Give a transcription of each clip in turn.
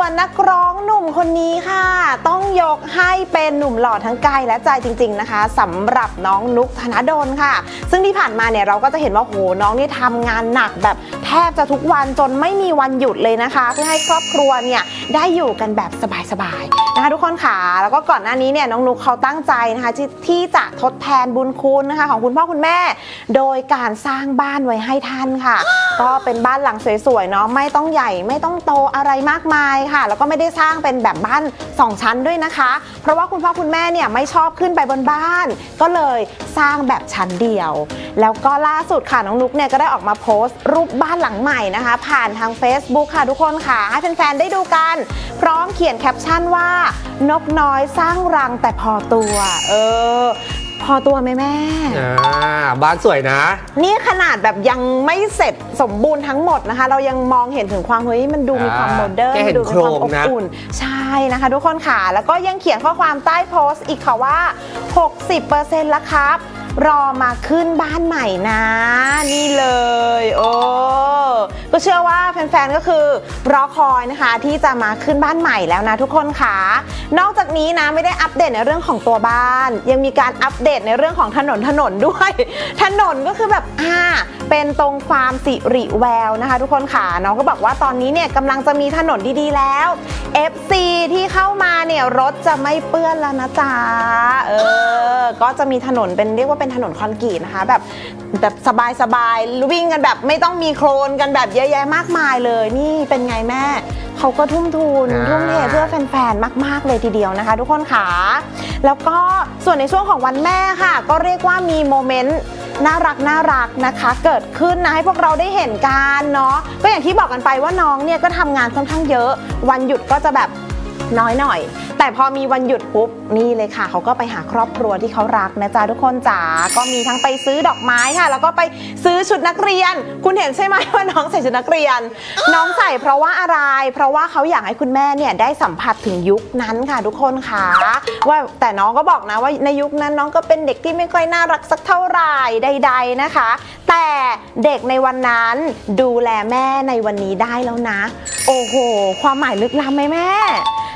วนนักร้องหนุ่มคนนี้ค่ะ ต้องยกให้เป็นหนุ่มหล่อทั้งกายและใจจริง ๆนะคะสำหรับน้องนุกธนดลค่ะ ซึ่งที่ผ่านมาเนี่ยเราก็จะเห็นว่าโหน้องนี่ทำงานหนักแบบแทบจะทุกวันจนไม่มีวันหยุดเลยนะคะ เพื่อให้ครอบครัวเนี่ยได้อยู่กันแบบสบายๆนะคะทุกคนค่ะแล้วก็ก่อนหน้านี้เนี่ยน้องนุกเขาตั้งใจนะคะทที่จะทดแทนบุญคุณนะคะของคุณพ่อคุณแม่ โดยการสร้างบ้านไว้ให้ท่านค่ะ ก็เป็นบ้านหลังสวยๆเนาะไม่ต้องใหญ่ไม่ต้องโตอะไรมากมายค่ะ แล้วก็ไม่ได้สร้างเป็นแบบบ้าน 2 ชั้นด้วยนะคะ เพราะว่าคุณพ่อคุณแม่เนี่ยไม่ชอบขึ้นไปบนบ้าน ก็เลยสร้างแบบชั้นเดียว แล้วก็ล่าสุดค่ะน้องนุกเนี่ยก็ได้ออกมาโพสต์ รูปบ้านหลังใหม่นะคะ ผ่านทาง Facebook ค่ะทุกคนค่ะให้แฟนๆได้ดูกัน พร้อมเขียนแคปชั่นว่านกน้อยสร้างรังแต่พอตัว เออพอตัวไหมแม่ อ่า บ้านสวยนะ นี่ขนาดแบบยังไม่เสร็จ สมบูรณ์ทั้งหมดนะคะ เรายังมองเห็นถึงความเฮ้ยมันดูมีความอ่าโมเดิร์นแค่เห็นดูมีความโครองบนะอุ่น ใช่นะคะ ทุกคนค่ะ แล้วก็ยังเขียนข้อความใต้โพสต์อีกค่ะว่า 60%แล้วครับ รอมาขึ้นบ้านใหม่นะ นี่เลย โอ้ ก็เชื่อว่าแฟนๆ ก็คือรอคอยนะคะที่จะมาขึ้นบ้านใหม่แล้วนะทุกคนค่ะ นอกจากนี้นะไม่ได้อัปเดตในเรื่องของตัวบ้าน ยังมีการอัปเดตในเรื่องของถนนถนนด้วย ถนนก็คือแบบอ่าเป็นตรงฟาร์มสิริแววนะคะ ทุกคนค่ะน้องก็บอกว่าตอนนี้เนี่ยกำลังจะมีถนนดีๆแล้ว FC ที่เข้ามาเนี่ยรถจะไม่เปื้อนแล้วนะจ๊ะเออ ก็จะมีถนนเป็นเรียกว่าเป็นถนนคอนกรีตนะคะ แบบแบบสบายๆวิ่งกันแบบไม่ต้องมีโครนกันแบบเยอะแยะมากมายเลย นี่เป็นไงแม่เขาก็ทุ่มทุนอ่าทุ่มเทเพื่อแฟนๆ มาก ๆ เลยทีเดียวนะคะ ทุกคนค่ะ แล้วก็ส่วนในช่วงของวันแม่ค่ะ ก็เรียกว่ามีโมเมนต์น่ารักน่ารักนะคะ เกิดขึ้นนะให้พวกเราได้เห็นกันเนาะก็อย่างที่บอกกันไปว่าน้องเนี่ยก็ทำงานค่อนข้างเยอะ วันหยุดก็จะแบบน้อยหน่อย แต่พอมีวันหยุดปุ๊บนี่เลยค่ะ เขาก็ไปหาครอบครัวที่เขารักนะจ๊ะทุกคนจ๋าก็มีทั้งไปซื้อดอกไม้ค่ะ แล้วก็ไปซื้อชุดนักเรียน คุณเห็นใช่ไหมว่าน้องใส่ชุดนักเรียน น้องใส่เพราะว่าอะไร เพราะว่าเขาอยากให้คุณแม่เนี่ยได้สัมผัสถึงยุคนั้นค่ะ ทุกคนค่ะว่าแต่น้องก็บอกนะว่าในยุคนั้นน้องก็เป็นเด็กที่ไม่ค่อยน่ารักสักเท่าไหร่ใด ๆนะคะ แต่เด็กในวันนั้นดูแลแม่ในวันนี้ได้แล้วนะ โอ้โห ความหมายลึกล้ำไหมแม่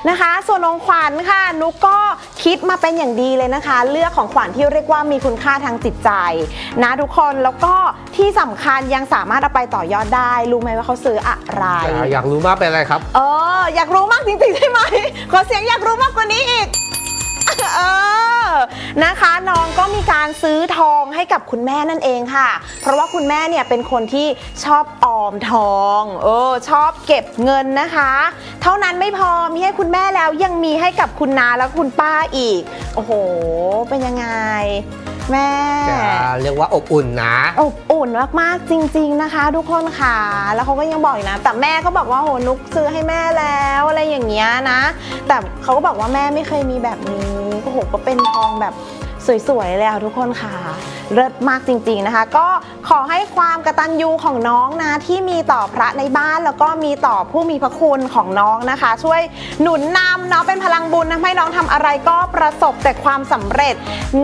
นะคะ ส่วนของขวัญค่ะ นุกก็คิดมาเป็นอย่างดีเลยนะคะ เลือกของขวัญที่เรียกว่ามีคุณค่าทางจิตใจนะทุกคนแล้วก็ที่สำคัญยังสามารถเอาไปต่อยอดได้ รู้ไหมว่าเขาซื้ออะไรอ่าอยากรู้มากเป็นอะไรครับ เออ อยากรู้มากจริงๆใช่ไหมขอเสียงอยากรู้มากกว่านี้อีก เออ นะคะ น้องก็มีการซื้อทองให้กับคุณแม่นั่นเองค่ะ เพราะว่าคุณแม่เนี่ยเป็นคนที่ชอบออมทองเออชอบเก็บเงินนะคะ เท่านั้นไม่พอมีให้คุณแม่แล้วยังมีให้กับคุณนาและคุณป้าอีก โอ้โห เป็นยังไง แม่จะเรียกว่าอบอุ่นนะอบอุ่นมากๆจริง ๆนะคะ ทุกคนค่ะแล้วเขาก็ยังบอกอีกนะ แต่แม่ก็บอกว่าโหนุกซื้อให้แม่แล้วอะไรอย่างเงี้ยนะ แต่เขาก็บอกว่าแม่ไม่เคยมีแบบนี้ โอ้โหก็เป็นทองแบบสวยๆเลยอะทุกคนค่ะ เลิศมากจริงๆนะคะ ก็ขอให้ความกระตัญญูของน้องนะ ที่มีต่อพระในบ้านแล้วก็มีต่อผู้มีพระคุณของน้องนะคะ ช่วยหนุนนำเนาะเป็นพลังบุญทำให้น้องทำอะไรก็ประสบแต่ความสำเร็จ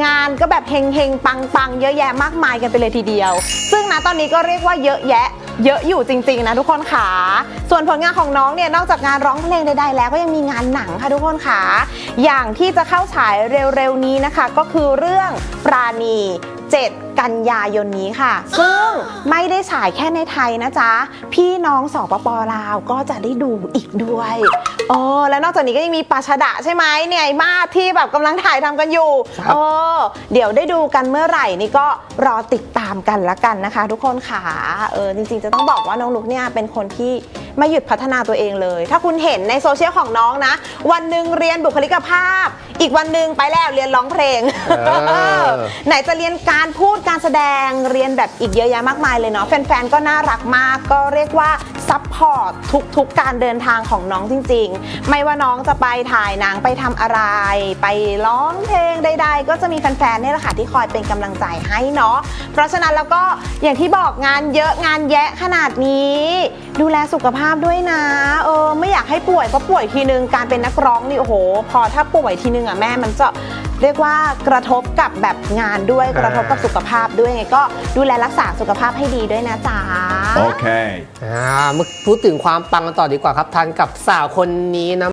งานก็แบบเฮงเฮงปังปังๆ เยอะแยะมากมายกันไปเลยทีเดียว ซึ่งนะตอนนี้ก็เรียกว่าเยอะแยะ เยอะอยู่จริง ๆ นะทุกคนค่ะ ส่วนผลงานของน้องเนี่ยนอกจากงานร้องเพลงใดๆแล้วก็ยังมีงานหนังค่ะทุกคนค่ะอย่างที่จะเข้าฉายเร็วๆนี้นะคะ ก็คือเรื่องปราณี 7 กันยายนนี้ค่ะ ซึ่งไม่ได้ ฉายแค่ในไทยนะจ๊ะ พี่น้องสปปลาวก็จะได้ดูอีกด้วยโอ้แล้วนอกจากนี้ก็ยังมีปาชดะใช่ไหมเนี่ยไอ้มาที่แบบกำลังถ่ายทำกันอยู่ครับเออเดี๋ยวได้ดูกันเมื่อไหร่นี่ก็รอติดตามกันละกันนะคะ ทุกคนค่ะเออจริงๆ จะต้องบอกว่าน้องลุกเนี่ยเป็นคนที่ไม่หยุดพัฒนาตัวเองเลย ถ้าคุณเห็นในโซเชียลของน้องนะ วันหนึ่งเรียนบุคลิกภาพ อีกวันหนึ่งไปแล้วเรียนร้องเพลงเออไหนจะเรียนการพูดการแสดงเรียนแบบอีกเยอะแยะมากมายเลยเนาะแฟฟนๆ ก็น่ารักมาก ก็เรียกว่าซัพพอร์ตทุกๆ การเดินทางของน้องจริง ๆ ไม่ว่าน้องจะไปถ่ายหนังไปทำอะไร ไปร้องเพลงใด ๆ ก็จะมีแฟนๆเนี่ยแหละค่ะที่คอยเป็นกำลังใจให้เนาะ เพราะฉะนั้นแล้วก็อย่างที่บอกงานเยอะงานแยะขนาดนี้ ดูแลสุขภาพด้วยนะ เออ ไม่อยากให้ป่วยเพราะป่วยทีนึงการเป็นนักร้องนี่โอ้โห พอถ้าป่วยทีนึงอะแม่มันจะ เรียกว่ากระทบกับแบบงานด้วยอ่ากระทบกับสุขภาพด้วยไงก็ดูแลรักษาสุขภาพให้ดีด้วยนะจ๊ะ Okay. อ่ามาพูดถึงความปังกันต่อดีกว่าครับทันกับสาวคนนี้นะ